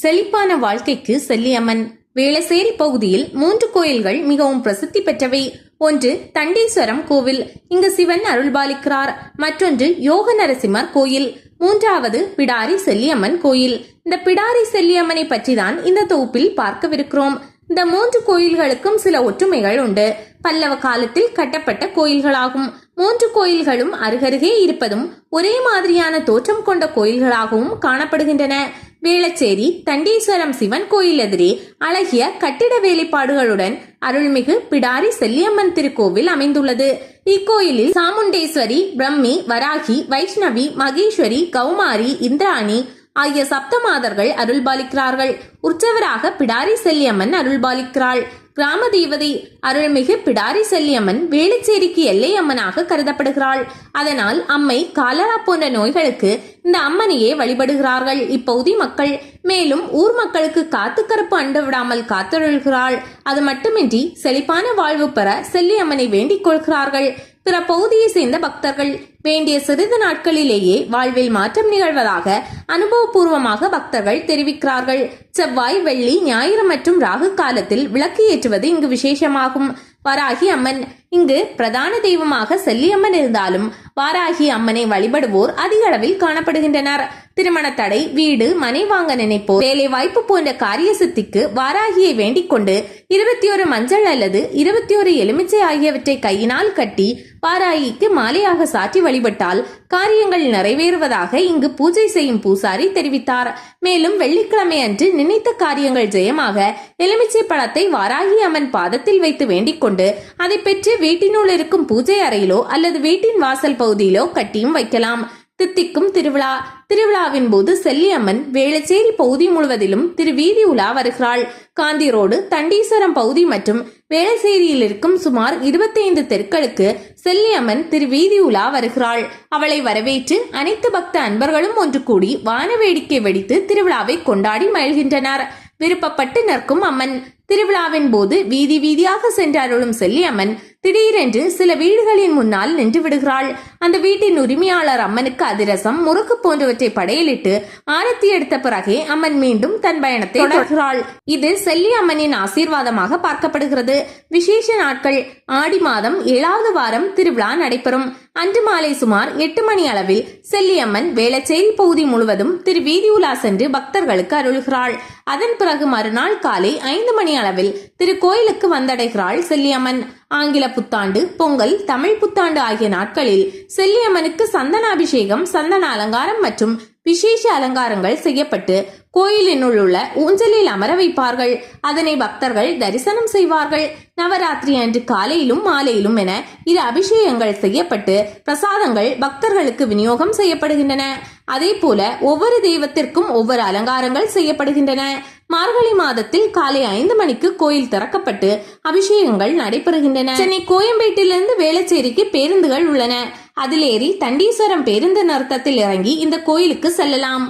செழிப்பான வாழ்க்கைக்கு செல்லியம்மன். வேளசேரி பகுதியில் மூன்று கோயில்கள் மிகவும் பிரசித்தி பெற்றவை. ஒன்று தண்டீஸ்வரம் கோவில். இங்கு சிவன் அருள்பாலிக்கிறார். மற்றொன்று யோக நரசிம்மர் கோயில். மூன்றாவது பிடாரி செல்லியம்மன் கோயில். இந்த பிடாரி செல்லியம்மனை பற்றி தான் இந்த தொகுப்பில் பார்க்கவிருக்கிறோம். இந்த மூன்று கோயில்களுக்கும் சில ஒற்றுமைகள் உண்டு. பல்லவ காலத்தில் கட்டப்பட்ட கோயில்களாகும். மூன்று கோயில்களும் அருகருகே இருப்பதும் ஒரே மாதிரியான தோற்றம் கொண்ட கோயில்களாகவும் காணப்படுகின்றன. வேளச்சேரி தண்டீஸ்வரம் சிவன் கோயில் எதிரே அழகிய கட்டிட வேலைப்பாடுகளுடன் அருள்மிகு பிடாரி செல்லியம்மன் திருக்கோவில் அமைந்துள்ளது. இக்கோயிலில் சாமுண்டேஸ்வரி பிரம்மி வராகி வைஷ்ணவி மகேஸ்வரி கௌமாரி இந்திராணி ஆகிய சப்தமாதர்கள் அருள்பாலிக்கிறார்கள். உற்சவராக பிடாரி செல்லியம்மன் அருள்பாலிக்கிறாள். கிராம தேவதை அருள்மிகு பிடாரி செல்லியம்மன் வேளச்சேரிக்கு எல்லை அம்மனாக கருதப்படுகிறாள். அதனால் அம்மை காலரா போன்ற நோய்களுக்கு இந்த அம்மனையே வழிபடுகிறார்கள். இப்பகுதி மக்கள் மேலும் ஊர் மக்களுக்கு காத்துக்கருப்பு அண்டு விடாமல் காத்தொழுகிறாள் அது மட்டுமின்றி செழிப்பான வாழ்வு பெற செல்லியம்மனை வேண்டிக் கொள்கிறார்கள். பிற பகுதியை சேர்ந்த பக்தர்கள் வேண்டிய சிறிது நாட்களிலேயே வாழ்வில் மாற்றம் நிகழ்வதாக அனுபவபூர்வமாக பக்தர்கள் தெரிவிக்கிறார்கள். செவ்வாய் வெள்ளி ஞாயிறு மற்றும் ராகு காலத்தில் விளக்கு ஏற்றுவது இங்கு விசேஷமாகும். வராகி அம்மன் இங்கு பிரதான தெய்வமாக செல்லியம்மன் இருந்தாலும் வாராகி அம்மனை வழிபடுவோர் அதிக அளவில் காணப்படுகின்றனர். திருமண தடை வீடு மனை வாங்க நினைப்போர் வேலை வாய்ப்பு போன்ற காரிய சித்திக்கு வாராகியை வேண்டிக் கொண்டு இருபத்தி ஒரு மஞ்சள் அல்லது இருபத்தி ஒரு எலுமிச்சை ஆகியவற்றை கையினால் கட்டி வாராகிக்கு மாலையாக சாற்றி வழிபட்டால் காரியங்கள் நிறைவேறுவதாக இங்கு பூஜை செய்யும் பூசாரி தெரிவித்தார். மேலும் வெள்ளிக்கிழமை அன்று நினைத்த காரியங்கள் ஜெயமாக எலுமிச்சை பழத்தை வாராகி அம்மன் பாதத்தில் வைத்து வேண்டிக் கொண்டு அதை பெற்று வீட்டினுள் இருக்கும் பூஜை அறையிலோ அல்லது வீட்டின் வாசல் பகுதியிலோ கட்டியும் வைக்கலாம். தித்திக்கும் திருவிழா. திருவிழாவின் போது செல்லியம்மன் வேளச்சேரி பகுதி முழுவதிலும் திரு வீதி உலா வருகிறாள். காந்தி ரோடு தண்டீஸ்வரம் பகுதி மற்றும் வேளச்சேரியில் இருக்கும் சுமார் 25 தெருக்களுக்கு செல்லியம்மன் திரு வீதி உலா வருகிறாள். அவளை வரவேற்று அனைத்து பக்த அன்பர்களும் ஒன்று கூடி வான வேடிக்கை வெடித்து திருவிழாவை கொண்டாடி மகிழ்கின்றனர். விருப்பப்பட்டு நிற்கும் அம்மன். திருவிழாவின் போது வீதி வீதியாக சென்று அருளும் செல்லியம்மன் திடீரென்று சில வீடுகளின் முன்னால் நின்று விடுகிறாள். அந்த வீட்டின் உரிமையாளர் அம்மனுக்கு அதிரசம் முறுக்கு போன்றவற்றை படையலிட்டு ஆரத்தி எடுத்த பிறகே அம்மன் மீண்டும் தன் பயணத்தை தொடர்கிறாள். இது செல்லி அம்மனின் ஆசீர்வாதமாக பார்க்கப்படுகிறது. விசேஷ நாட்கள் ஆடி மாதம் ஏழாவது வாரம் திருவிழா நடைபெறும். அன்று மாலை சுமார் எட்டு மணி அளவில் செல்லியம்மன் வேளச்சேரி பகுதி முழுவதும் திரு வீதி உலா சென்று பக்தர்களுக்கு அருள்கிறாள். அதன் பிறகு மறுநாள் காலை ஐந்து மணி அளவில் திரு கோயிலுக்கு வந்தடைகிறாள் செல்லியம்மன். ஆங்கில புத்தாண்டு பொங்கல் தமிழ் புத்தாண்டு ஆகிய நாட்களில் செல்லியம்மனுக்கு சந்தனாபிஷேகம் சந்தன அலங்காரம் மற்றும் விசேஷ அலங்காரங்கள் செய்யப்பட்டு கோயிலினுள் உள்ள ஊஞ்சலில் அமர வைப்பார்கள். அதனை பக்தர்கள் தரிசனம் செய்வார்கள். நவராத்திரி அன்று காலையிலும் மாலையிலும் என இரு அபிஷேகங்கள் செய்யப்பட்டு பிரசாதங்கள் பக்தர்களுக்கு விநியோகம் செய்யப்படுகின்றன. அதே போல ஒவ்வொரு தெய்வத்திற்கும் ஒவ்வொரு அலங்காரங்கள் செய்யப்படுகின்றன. மார்கழி மாதத்தில் காலை ஐந்து மணிக்கு கோயில் திறக்கப்பட்டு அபிஷேகங்கள் நடைபெறுகின்றன. சென்னை கோயம்பேட்டிலிருந்து வேளச்சேரிக்கு பேருந்துகள் உள்ளன. அதில் ஏறி தண்டீஸ்வரம் பேருந்து நிறுத்தத்தில் இறங்கி இந்த கோயிலுக்கு செல்லலாம்.